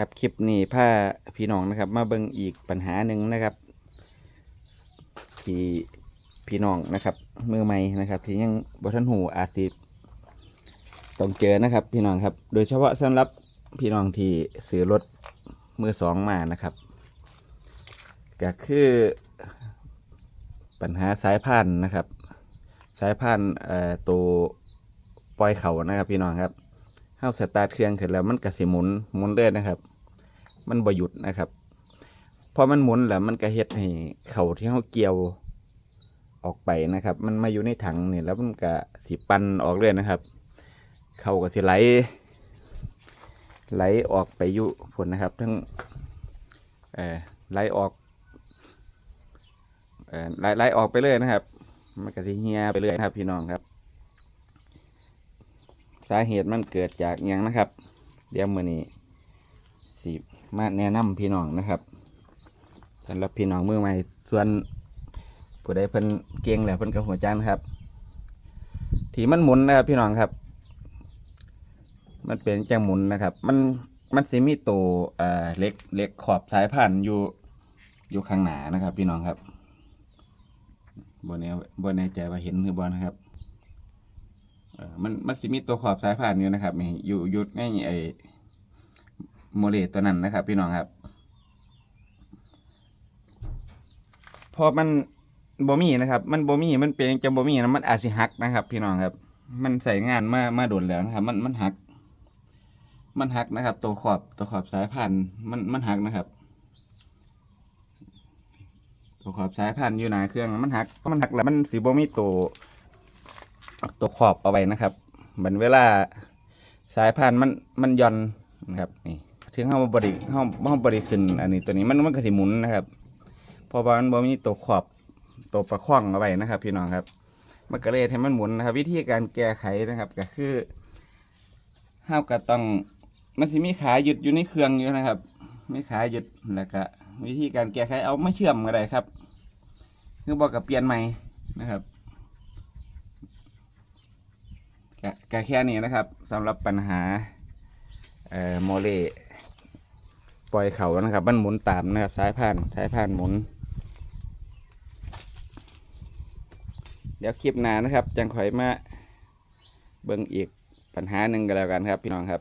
ครับคลิปนี้พาพี่น้องนะครับ มาเบิ่งอีกปัญหาหนึ่งนะครับ ที่พี่น้องนะครับมือใหม่นะครับ ที่ยังบทันหูอาจสิต้องเจอนะครับ พี่น้องครับ โดยเฉพาะสำหรับพี่น้องที่ซื้อรถมือสองมานะครับก็คือปัญหาสายพานนะครับ สายพานเอ่อตัวปล่อยเขานะครับ พี่น้องครับเข้าสตาร์ทเครื่องขึ้นแล้วมันก็สิหมุนหมุนเรื่อยนะครับ มันบ่หยุดนะครับพอมันหมุนแล้วมันก็เฮ็ดให้เข่าที่เขาเกี่ยวออกไปนะครับ มันมาอยู่ในถังนี่แล้วมันก็สิปันออกเรื่อยนะครับ เข่าก็สิไหล ไหลออกไปอยู่ผลนะครับ ทั้งเอ่อไหลออกเอ่อไหลไหลออกไปเลยนะครับ มันก็สิเฮียไปเลยนะครับพี่น้องครับ สาเหตุมันเกิดจากหยังนะครับ เดี๋ยวมือนี้ สิมาแนะนำพี่น้องนะครับสำหรับพี่น้องมือใหม่ส่วนผู้ใดเพิ่นเก่งแล้วเพิ่นก็หัวจันครับ ที่มันหมุนนะครับพี่น้องครับ มันเป็นจังหมุนนะครับ มันมันสิมีตัวเอ่อเล็กเล็กขอบสายพานอยู่อยู่ข้างหน้านะครับ พี่น้องครับบนแนวบนแนใจว่าเห็นหรือบอนะครับมันมันสิมีตัวขอบสายพานอยู่นะครับอยู่อยู่ในไอ้ โมเลตตัวนั้นนะครับ พี่น้องครับ พอมันบ่มีนะครับ มันบ่มีมันเป็นจังบ่มีนะมันอาจสิหักนะครับ พี่น้องครับ มันใส่งานมามาโดนแล้วนะครับ มันมันหัก มันหักนะครับ ตัวขอบตัวขอบสายพันธุ์มันมันหักนะครับ ตัวขอบสายพันธุ์อยู่หนาเครื่องมันหักเพราะมันหักแล้วมันสีบ่มีตัวตัวขอบเอาไว้นะครับเหมือนเวลาสายพันธุ์มันมันย่อนนะครับนี่ ถึงเฮาบริเฮาเฮาบริขึ้น อันนี้ตัวนี้มันมันก็สิหมุนนะครับเพราะว่ามันบ่มีตัวขอบตัวประคองเอาไว้นะครับ พี่น้องครับ มันก็เลยให้มันหมุนนะครับ วิธีการแก้ไขนะครับ ก็คือห้าวก็ต้องมันสิมีขาหยึดอยู่ในเครื่องอยู่นะครับมีขายึดแล้วก็วิธีการแก้ไขเอาไม่เชื่อมก็ได้ครับ คือบอกกับเปลี่ยนใหม่นะครับก็ก็แค่นี้นะครับสำหรับปัญหาเอ่อโมเล ปล่อยเขานะครับ มันหมุนตามนะครับ สายพานสายพานหมุน เดี๋ยวคลิปหน้านะครับ จังข่อยมาเบิ่งอีกปัญหาหนึ่งกันแล้วกันครับ พี่น้องครับ